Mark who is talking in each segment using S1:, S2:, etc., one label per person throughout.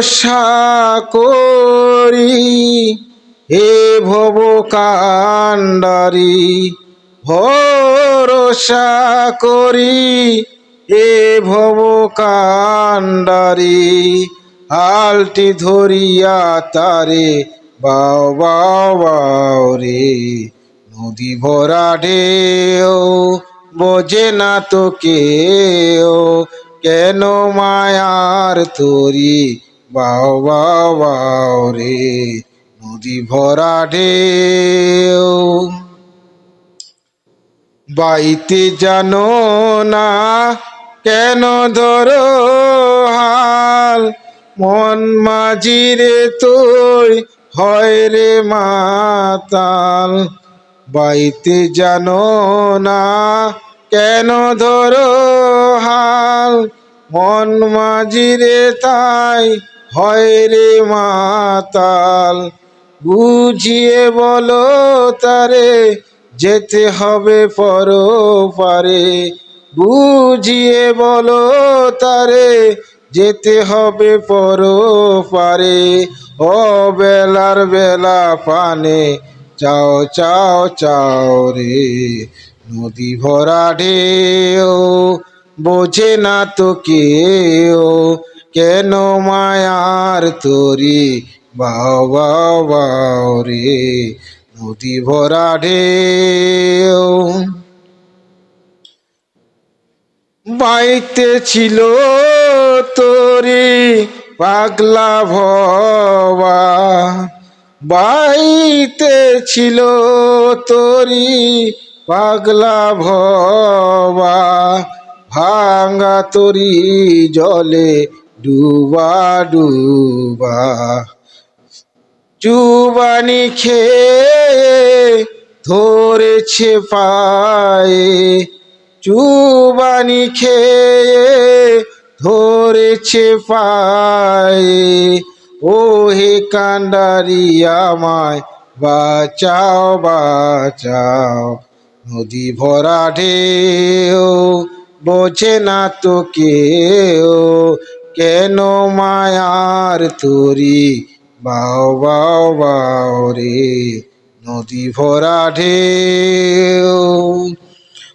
S1: ভরসা করি, হে ভব কান্ডারি ভরসা করি, হে ভব কান্ডারি আলটি ধরিয়া তারে বাও বাও বাও রে, নদী ভরা ঢেউ, বোঝে না তো কেউ, কেন মায়ার তরি বাও বাও বাও রে, নদী ভরা ঢেউ। বাইতে জানো না কেন ধরো হাল, মন মাঝিরে তুই হয় রে মাতাল। বাইতে জানো না কেন ধরো হাল, মন মাঝিরে তাই হয় রে মাতাল। বুঝিয়ে বলো তারে, যেতে হবে পর পারে বুঝিয়ে বলো তারে, যেতে হবে পর পারে ও বেলার বেলা পানে, চাও চাও চাও রে। নদী ভরা ঢেউ, বোঝে না তো কেউ। কেন মায়ার তরি? বাও রে, নদী ভরা ঢেউ। বাইতে ছিল তোরি পাগলা ভবা। বাইতে ছিল তোরি পাগলা ভবা। ভাঙা তরি জলে ডুবা ডুবা চুবানি খেয়ে ধরেছে পায়ে চুবানি খেয়ে ধরেছে পায়ে। ও হে কান্ডারি আমায় বাঁচাও বাঁচাও, নদী ভরা ঢেউ, বোঝে না তো কেউ কেন মায়ার তরি? বাও বাও বাও রে, নদী ভরা ঢেউ।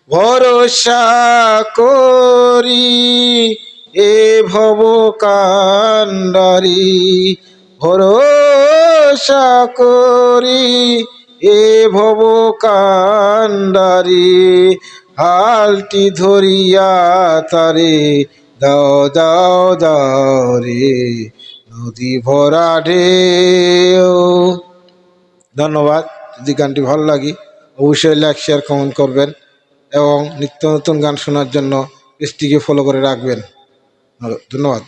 S1: ভরসা করি এ ভব কান্ডারি ভরসা করি এ ভব কান্ডারি হালটি ধরিয়া তারে দাও দাও দাও রে নদী ভরা ঢেউ। ধন্যবাদ, যদি গানটি ভালো লাগে, অবশ্যই লাইক শেয়ার কমেন্ট করবেন এবং নিত্য নতুন গান শোনার জন্য পেজটিকে ফলো করে রাখবেন। ধন্যবাদ।